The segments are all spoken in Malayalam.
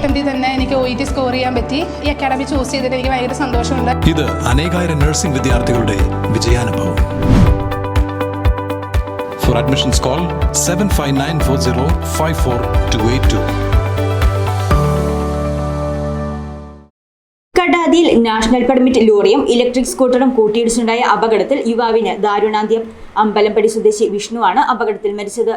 അറ്റംപ്റ്റിൽ തന്നെ എനിക്ക് ഒ ഇ ടി സ്കോർ ചെയ്യാൻ പറ്റി. ഈ അക്കാഡമി ചൂസ് ചെയ്തിട്ട് എനിക്ക് ഭയങ്കര സന്തോഷമുണ്ട്. ഇത് അനേകായിരം നഴ്സിംഗ് വിദ്യാർത്ഥികളുടെ വിജയാനുഭവം. For admissions call seven five nine four zero five four two eight two കടാതിയിൽ national permit ലോറിയും ഇലക്ട്രിക് സ്കൂട്ടറും കൂട്ടിയിടിച്ചുണ്ടായ അപകടത്തിൽ യുവാവിന് ദാരുണാന്ത്യം. അമ്പലംപടി സ്വദേശി വിഷ്ണുവാണ് അപകടത്തിൽ മരിച്ചത്.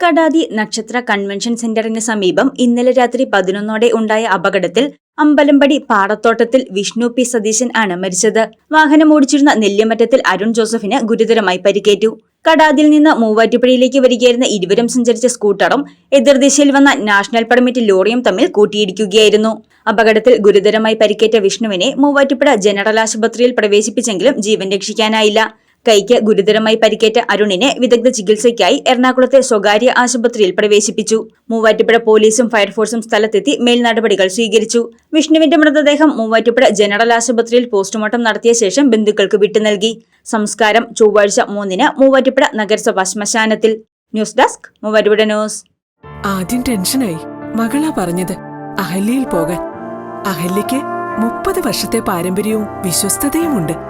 കടാതി നക്ഷത്ര കൺവെൻഷൻ സെന്ററിന് സമീപം ഇന്നലെ രാത്രി പതിനൊന്നോടെ ഉണ്ടായ അപകടത്തിൽ അമ്പലമ്പടി പാടത്തോട്ടത്തിൽ വിഷ്ണു പി സതീശൻ ആണ് മരിച്ചത്. വാഹനം ഓടിച്ചിരുന്ന നെല്ലിമറ്റത്തിൽ അരുൺ ജോസഫിന് ഗുരുതരമായി പരിക്കേറ്റു. കടാതിൽ നിന്ന് മൂവാറ്റുപുഴയിലേക്ക് വരികയായിരുന്ന ഇരുവരും സഞ്ചരിച്ച സ്കൂട്ടറും എതിർദിശയിൽ വന്ന നാഷണൽ പെർമിറ്റ് ലോറിയും തമ്മിൽ കൂട്ടിയിടിക്കുകയായിരുന്നു. അപകടത്തിൽ ഗുരുതരമായി പരിക്കേറ്റ വിഷ്ണുവിനെ മൂവാറ്റുപുഴ ജനറൽ ആശുപത്രിയിൽ പ്രവേശിപ്പിച്ചെങ്കിലും ജീവൻ രക്ഷിക്കാനായില്ല. കൈക്ക് ഗുരുതരമായി പരിക്കേറ്റ അരുണിനെ വിദഗ്ധ ചികിത്സയ്ക്കായി എറണാകുളത്തെ സ്വകാര്യ ആശുപത്രിയിൽ പ്രവേശിപ്പിച്ചു. മൂവാറ്റുപുഴ പോലീസും ഫയർഫോഴ്സും സ്ഥലത്തെത്തി മേൽ നടപടികൾ സ്വീകരിച്ചു. വിഷ്ണുവിന്റെ മൃതദേഹം മൂവാറ്റുപുഴ ജനറൽ ആശുപത്രിയിൽ പോസ്റ്റ്മോർട്ടം നടത്തിയ ശേഷം ബന്ധുക്കൾക്ക് വിട്ടു നൽകി. സംസ്കാരം ചൊവ്വാഴ്ച മൂന്നിന് മൂവാറ്റുപുഴ നഗരസഭാ ശ്മശാനത്തിൽ. News desk Muvattupuzha news. ആദ്യം ടെൻഷനായി. മകളാ പറഞ്ഞത് അഹല്യയിൽ പോകാൻ. അഹല്യയ്ക്ക് മുപ്പത് വർഷത്തെ പാരമ്പര്യവും വിശ്വസ്തതയുമുണ്ട്.